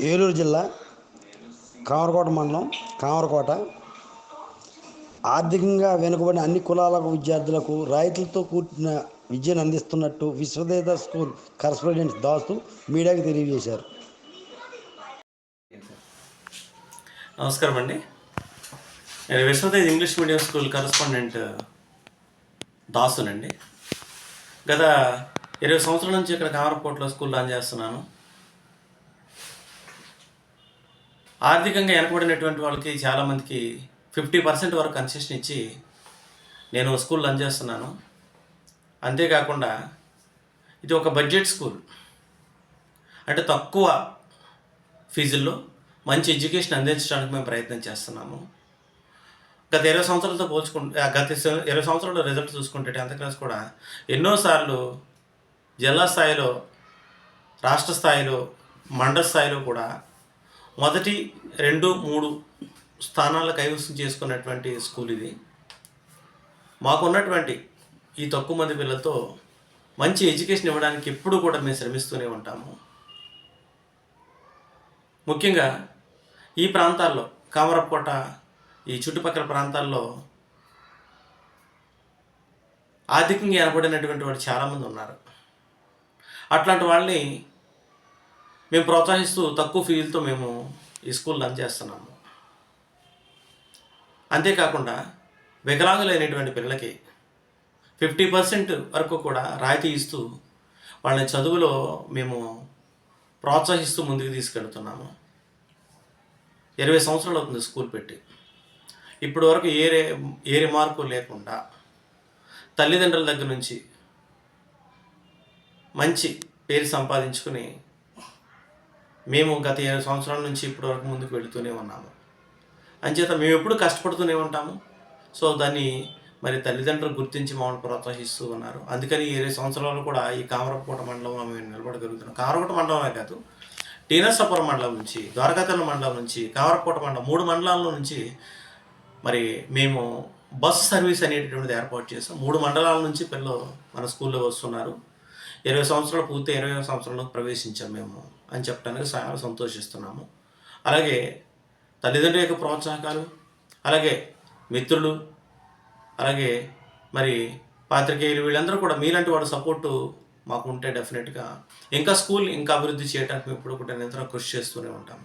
ఏలూరు జిల్లా కామరకోట మండలం కామరకోట. ఆర్థికంగా వెనుకబడిన అన్ని కులాలకు విద్యార్థులకు రాయితీలతో కూడిన విద్యను అందిస్తున్నట్టు విశ్వదేవ స్కూల్ కరస్పాండెంట్ దాసు మీడియాకి తెలియజేశారు. నమస్కారం అండి. నేను Vishwadev English medium school correspondent దాసునండి గత ఇరవై సంవత్సరాల నుంచి ఇక్కడ కామరకోటలో స్కూల్ రన్ చేస్తున్నాను. ఆర్థికంగా వెనకబడినటువంటి వాళ్ళకి చాలామందికి ఫిఫ్టీ పర్సెంట్ వరకు కన్సెషన్ ఇచ్చి నేను స్కూల్ రన్ చేస్తున్నాను. అంతేకాకుండా ఇది ఒక బడ్జెట్ స్కూల్. అంటే తక్కువ ఫీజుల్లో మంచి ఎడ్యుకేషన్ అందించడానికి మేము ప్రయత్నం చేస్తున్నాము. గత ఇరవై సంవత్సరాలతో పోల్చుకుంటే గత ఇరవై సంవత్సరాల రిజల్ట్ చూసుకుంటే టెన్త్ క్లాస్ కూడా ఎన్నోసార్లు జిల్లా స్థాయిలో రాష్ట్ర స్థాయిలో మండల స్థాయిలో కూడా మొదటి రెండు మూడు స్థానాలు కైవసం చేసుకున్నటువంటి స్కూల్ ఇది. మాకున్నటువంటి ఈ తక్కువ మంది పిల్లలతో మంచి ఎడ్యుకేషన్ ఇవ్వడానికి ఎప్పుడు కూడా మేము శ్రమిస్తూనే ఉంటాము. ముఖ్యంగా ఈ ప్రాంతాల్లో కామరకోట ఈ చుట్టుపక్కల ప్రాంతాల్లో ఆర్థికంగా ఏర్పడినటువంటి వాళ్ళు చాలామంది ఉన్నారు. అట్లాంటి వాళ్ళని మేము ప్రోత్సహిస్తూ తక్కువ ఫీజులతో మేము ఈ స్కూల్ రన్ చేస్తున్నాము. అంతేకాకుండా వికలాంగులైనటువంటి పిల్లలకి ఫిఫ్టీ పర్సెంట్ వరకు కూడా రాయితీ ఇస్తూ వాళ్ళని చదువులో మేము ప్రోత్సహిస్తూ ముందుకు తీసుకెళ్తున్నాము. ఇరవై సంవత్సరాలు అవుతుంది స్కూల్ పెట్టి. ఇప్పటి వరకు ఏరే రే ఏ రిమార్కు లేకుండా తల్లిదండ్రుల దగ్గర నుంచి మంచి పేరు సంపాదించుకుని మేము గత ఇరవై సంవత్సరాల నుంచి ఇప్పటి వరకు ముందుకు వెళుతూనే ఉన్నాము. అంచేత మేము ఎప్పుడు కష్టపడుతూనే ఉంటాము. సో దాన్ని మరి తల్లిదండ్రులు గుర్తించి మమ్మల్ని ప్రోత్సహిస్తూ ఉన్నారు. అందుకని ఈ ఇరవై సంవత్సరాలు కూడా ఈ కామరపూట మండలంలో మేము నిలబడగలుగుతున్నాం. కామరకోట మండలమే కాదు టీనసపురం మండలం నుంచి ద్వారకాతల మండలం నుంచి కామరకోట మండలం మూడు మండలాల నుంచి మరి మేము బస్ సర్వీస్ అనేటటువంటిది ఏర్పాటు చేసాం. మూడు మండలాల నుంచి పిల్లలు మన స్కూల్లో వస్తున్నారు. ఇరవై సంవత్సరాలు పూర్తి ఇరవై సంవత్సరంలోకి ప్రవేశించాం మేము అని చెప్పడానికి చాలా సంతోషిస్తున్నాము. అలాగే తల్లిదండ్రుల యొక్క ప్రోత్సాహకాలు అలాగే మిత్రులు అలాగే మరి పాత్రికేయులు వీళ్ళందరూ కూడా మీలాంటి వాడు సపోర్టు మాకు ఉంటే డెఫినెట్గా ఇంకా స్కూల్ ఇంకా అభివృద్ధి చేయడానికి మేము ఇప్పుడు కూడా నిరంతరం కృషి చేస్తూనే ఉంటాము.